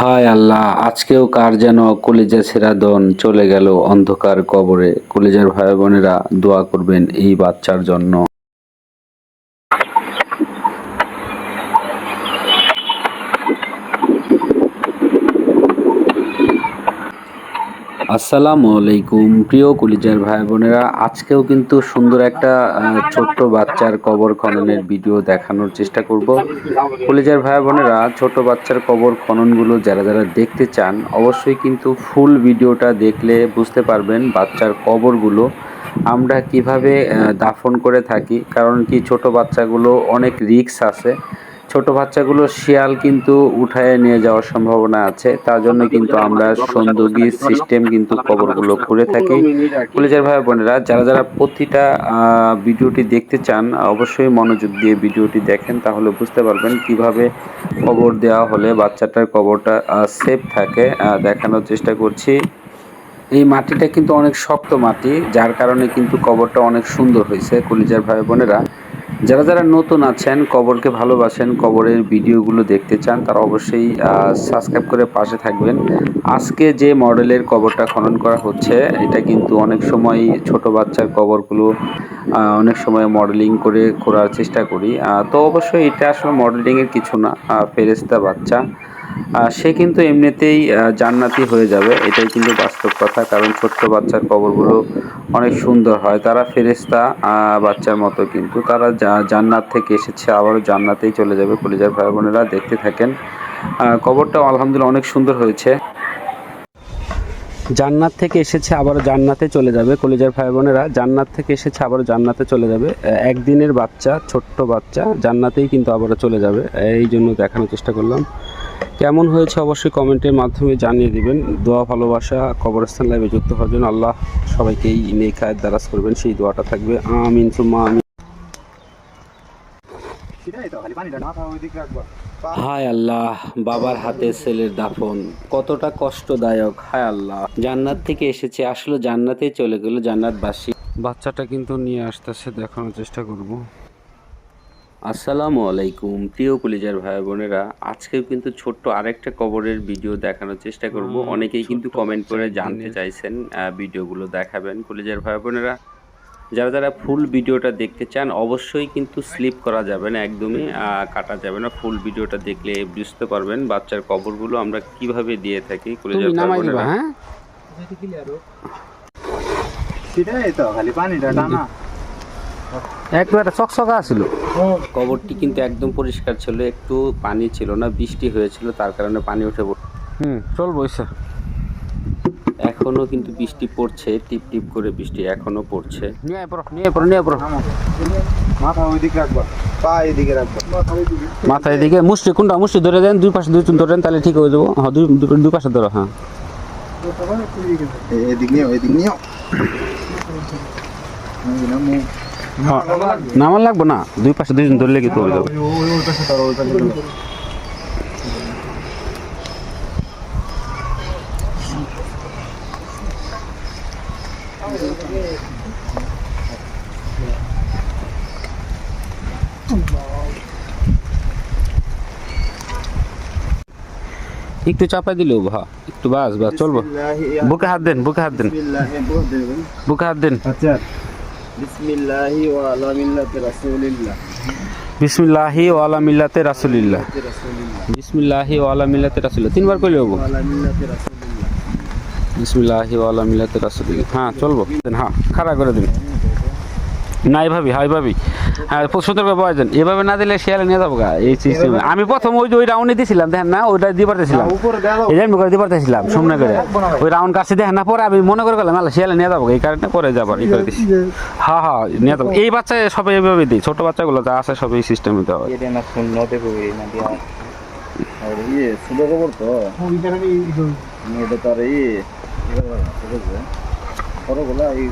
হায় আল্লাহ, আজকেও কার যেন কলিজা ছেঁড়া দন চলে গেল অন্ধকার কবরে। কলিজার ভাই বোনেরা দোয়া করবেন এই বাচ্চার জন্য। আসসালামু আলাইকুম, প্রিয় কলিজার ভাই বোনেরা আজকেও কিন্তু সুন্দর একটা ছোট্ট বাচ্চার কবর খননের ভিডিও দেখানোর চেষ্টা করব। কলিজার ভাই বোনেরা ছোট বাচ্চার কবর খননগুলো যারা যারা দেখতে চান, অবশ্যই কিন্তু ফুল ভিডিওটা দেখলে বুঝতে পারবেন বাচ্চার কবরগুলো আমরা কীভাবে দাফন করে থাকি। কারণ কি, ছোট বাচ্চাগুলো অনেক রিস্ক আছে। ছোট বাচ্চাগুলো শিয়াল কিন্তু উঠায় নিয়ে যাওয়ার সম্ভাবনা আছে। তার জন্য কিন্তু আমরা সন্দুকি সিস্টেম কিন্তু কবরগুলো করে থাকি। কলেজের ভাই বোনেরা, যারা যারা প্রতিটা ভিডিওটি দেখতে চান, অবশ্যই মনোযোগ দিয়ে ভিডিওটি দেখেন, তাহলে বুঝতে পারবেন কীভাবে কবর দেওয়া হলে বাচ্চাটার কবরটা সেফ থাকে। দেখানোর চেষ্টা করছি। এই মাটিটা কিন্তু অনেক শক্ত মাটি, যার কারণে কিন্তু কবরটা অনেক সুন্দর হয়েছে। কলিজার ভাই বোনেরা যারা যারা নতুন আছেন, কবরকে ভালোবাসেন, কবরের ভিডিওগুলো দেখতে চান, তারা অবশ্যই সাবস্ক্রাইব করে পাশে থাকবেন। আজকে যে মডেলের কবরটা খনন করা হচ্ছে, এটা কিন্তু অনেক সময় ছোট বাচ্চার কবরগুলো অনেক সময় মডেলিং করে করার চেষ্টা করি। তো অবশ্যই এটা আসলে মডেলিংয়ের কিছু না। ফেরেস্তা বাচ্চা। সে কিন্তু এমনিতেই জান্নাতি হয়ে যাবে এটাই কিন্তু বাস্তব কথা কারণ ছোট্ট বাচ্চার কবরগুলো অনেক সুন্দর হয়। তারা ফেরেশতা বাচ্চার মতো কিন্তু। তারা জান্নাত থেকে এসেছে আবারও জান্নাতেই চলে যাবে। কলিজার ভাই বোনেরা দেখতে থাকেন। আহ, কবরটাও আলহামদুলিল্লাহ অনেক সুন্দর হয়েছে। জান্নাত থেকে এসেছে আবার জান্নাতে চলে যাবে। কলিজার ভাই বোনেরা জান্নাত থেকে এসেছে আবার জান্নাতে চলে যাবে। একদিনের বাচ্চা ছোট্ট বাচ্চা জান্নাতেই কিন্তু আবার চলে যাবে। এই জন্য দেখানোর চেষ্টা করলাম। কেমন হয়েছে অবশ্যই কমেন্টের মাধ্যমে জানিয়ে দিবেন। দোয়া, ভালোবাসা, কবরস্থান লাইভে যুক্ত হওয়ার জন্য আল্লাহ সবাইকেই নেখায় দ্বারাজ করবেন। সেই দোয়াটা থাকবে। আমিন, সুম্মা, আমিন। হায় আল্লাহ, বাবার হাতে ছেলের দাফন। কতটা কষ্টদায়ক। হায় আল্লাহ। জান্নাত থেকে এসেছে, আসলে জান্নাতেই চলে গেল জান্নাতবাসী। বাচ্চাটা কিন্তু নিয়ে আসতেছে, দেখানোর চেষ্টা করব। আসসালামু আলাইকুম প্রিয় কলিজার ভাই বোনেরা আজকেও কিন্তু ছোট্ট আরেকটা কবরের ভিডিও দেখানোর চেষ্টা করব। অনেকেই কিন্তু কমেন্ট করে জানতে চাইছেন ভিডিওগুলো দেখাবেন। কলিজার ভাই বোনেরা যারা যারা ফুল ভিডিওটা দেখতে চান অবশ্যই কিন্তু স্লিপ করা যাবে না একদমই কাটা যাবে না। ফুল ভিডিওটা দেখলে বুঝতে পারবেন বাচ্চার কবরগুলো আমরা কীভাবে দিয়ে থাকি কলিজার ভাই বোনেরা হ্যাঁ? সেটাই তো খালি পানিটা টানা। একবারে চকচকা ছিল কবরটি কিন্তু একদম পরিষ্কার ছিল একটু পানি ছিল না বৃষ্টি হয়েছিল তার কারণে পানি উঠে হুম চল বইসা এখনও কিন্তু বৃষ্টি পড়ছে টিপ টিপ করে বৃষ্টি এখনও পড়ছে। নিয়ে পড়ো নিয়ে পড়ো নিয়ে পড়ো। মাথা ওই দিকে রাখবা পা এদিকে রাখবা। মাথা এদিকে মুষ্টি কোনটা? মুষ্টি ধরে দেন দুই পাশে দুই ধরেন তাহলে ঠিক হয়ে যাব। হ্যাঁ দুই দুই- পাশে ধরো হ্যাঁ। এদিক নিও এদিক নিও হ্যাঁ নামার লাগবো না। দুই পাশে দুইজন ধরলে কি। একটু চাপাই দিলেও ভা। একটু বাস বাস চলবো। বুকে হাত দেন বুকে হাত দেন। বুকে হাত দেন। আচ্ছা। বিসমিল্লাহি ওয়া আলা মিল্লাতি রাসূলিল্লাহ। বিসমিল্লাহি মিল্লাতে রাসুলিল্লাহ। বিসমিল্লাহি ওয়ালা মিল্লাতে রাসূলিল্লাহ। তিনবার কইলে হব? ওয়া আলা মিল্লাতি রাসূলিল্লাহ। বিসমিল্লাহি ওয়ালা মিল্লাতে রাসুলিল্লাহ। হ্যাঁ চলবো। হ্যাঁ খাড়া করে দিন না ভাবি হ্যাঁ এইভাবেই হ্যাঁ সতর্ক পাওয়া যান এভাবে না দিলে শিয়ালে নিয়ে যাব গা এই সিস্টেমে আমি প্রথম ওই যে ওই রাউন্ডে দিয়েছিলাম দেখেন না ওইটা দিয়ে পারতেছিলাম এই যে করে দিয়ে পারতেছিলাম সামনে করে ওই রাউন্ড কাছে দেখেন না পরে আমি মনে করে গেলাম আল্লাহ শিয়ালে নিয়ে যাব এই কারণে পরে যাবার এই করে দিছি হ্যাঁ হ্যাঁ নিয়ে যাব এই বাচ্চা সবাই এইভাবে দিই ছোট বাচ্চাগুলো যা আছে সব এই সিস্টেমে দেওয়া হয়। ইয়ে খবর তো এটা ইয়ে বড়গুলা এই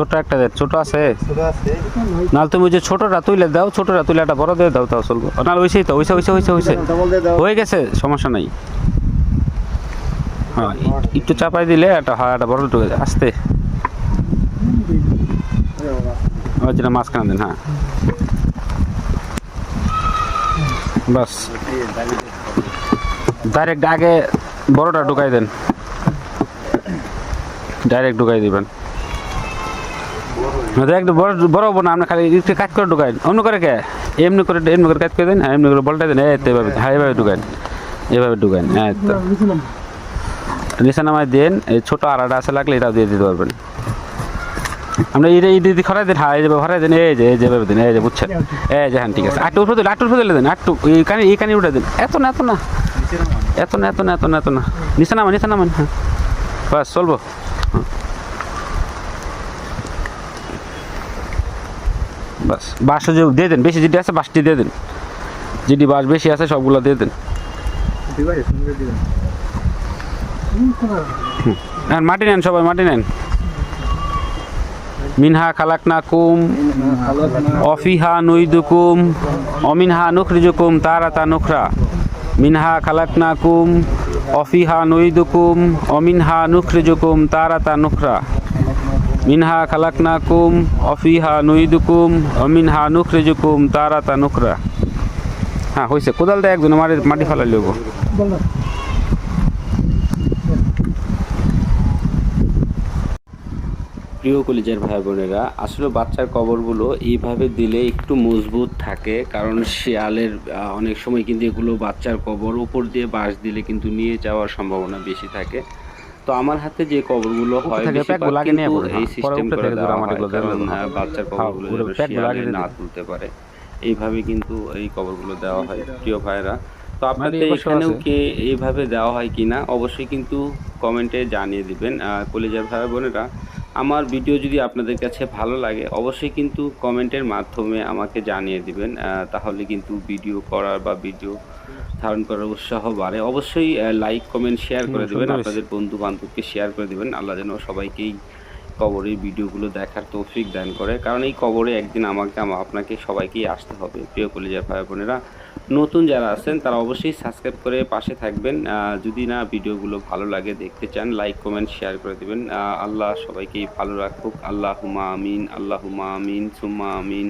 ছোট একটা দেন ছোট আছে? নাহলে তুমি যে ছোটটা তুলে দাও ছোটটা তুলে একটা বড় দিয়ে দাও তাও চলবো। নাহলে ওইসেই তো ওইসে ওইসে ওইসে ওইসে। দাও। হয়ে গেছে সমস্যা নাই। হ্যাঁ একটু চাপাই দিলে একটা হয় একটা বড় ঢুকে আস্তে। ওই যেটা মাঝখানে দেন হ্যাঁ। বাস। ডাইরেক্ট আগে বড়টা ঢুকাই দেন। ডাইরেক্ট ঢুকাই দিবেন। একটু বড় বড় হব না, আপনি খালি একটু কাজ করে ঢুকাইন। অন্য করে কে? এমনি করে এমনি করে কাজ করে দেন হ্যাঁ এমনি করে বলটা দেন এভাবে হ্যাঁ এভাবে ঢুকাইন। এভাবে ঢুকাইন হ্যাঁ নিচে নামায় দেন, এই ছোটো আড়াটা আছে লাগলে এটাও দিয়ে দিতে পারবেন। আমরা এই দিদি খরাই দেন হ্যাঁ এই যে খরাই দেন, এই যে এই যে এভাবে দেন, এই যে বুঝছেন? এই যে হ্যাঁ ঠিক আছে। আটটু উপরে দিন, আটটু উপরে দিলে দেন, আটটু এই কানে এই কানে উঠে দেন। এত না এত না। এত না এত না এত না এত না। নিচে নামান হ্যাঁ। বাস, চলবো। বাস। বাস যে দিয়ে দেন, বেশি যেটি আছে বাসটি দিয়ে দেন। যেটি বাস বেশি আছে, সবগুলো দিয়ে দেন। হ্যাঁ মাটি নেন সবাই, মাটি নেন। মিনহা খালাকনা কুম অফিহা নুইদুকুম, অমিনহা নুখরিজুকুম তারাতা নুখরা। মিনহা খালাকনা কুম অফিহা নুইদুকুম, অমিনহা নুখরিজুকুম তারাতা নুখরা। মিনহা খালাকনা কুম অফিহা নুইদুকুম, অমিনহা নুখরিজুকুম, তারাতা নুখরা। হ্যাঁ হয়েছে কোদাল দেয় একজন মাটি মাটি ফেলাই লব প্রিয় কলিজার ভাই বোনেরা আসলে বাচ্চার কবরগুলো এইভাবে দিলে একটু মজবুত থাকে, কারণ শিয়ালের অনেক সময় কিন্তু এগুলো বাচ্চার কবর উপর দিয়ে বাঁশ দিলে কিন্তু নিয়ে যাওয়ার সম্ভাবনা বেশি থাকে। তো আমার হাতে যে কবরগুলো হয় থেকে বেশিরভাগ প্যাকগুলো নিয়ে পড়ে, এই হ্যাঁ। সিস্টেম করে দেওয়া হয় কারণ বাচ্চার হ্যাঁ, কবরগুলো পুরো যেন শিয়ালে না তুলতে পারে। এইভাবে কিন্তু এই কবরগুলো দেওয়া হয় প্রিয় ভাইরা তো আপনাদের এখানেও কে এইভাবে দেওয়া হয় কিনা অবশ্যই কিন্তু কমেন্টে জানিয়ে দিবেন। আহ, কলিজার ভাই বোনেরা আমার ভিডিও যদি আপনাদের কাছে ভালো লাগে অবশ্যই কিন্তু কমেন্টের মাধ্যমে আমাকে জানিয়ে দিবেন। আহ, তাহলে কিন্তু ভিডিও করার বা ভিডিও ধারণ করার উৎসাহ বাড়ে। অবশ্যই লাইক কমেন্ট শেয়ার করে দেবেন। আপনাদের বন্ধু বান্ধবকে শেয়ার করে দেবেন। আল্লাহ যেন সবাইকেই কবরের ভিডিওগুলো দেখার তৌফিক দান করে। কারণ এই কবরে একদিন আমাকে আপনাকে সবাইকেই আসতে হবে। প্রিয় কলিজার ভাই বোনেরা নতুন যারা আছেন তারা অবশ্যই সাবস্ক্রাইব করে পাশে থাকবেন। যদি না ভিডিওগুলো ভালো লাগে দেখতে চান লাইক কমেন্ট শেয়ার করে দেবেন। আল্লাহ সবাইকেই ভালো রাখুক। আল্লাহ হুমা আমিন আল্লাহ হুমা আমিন সুম্মা আমিন।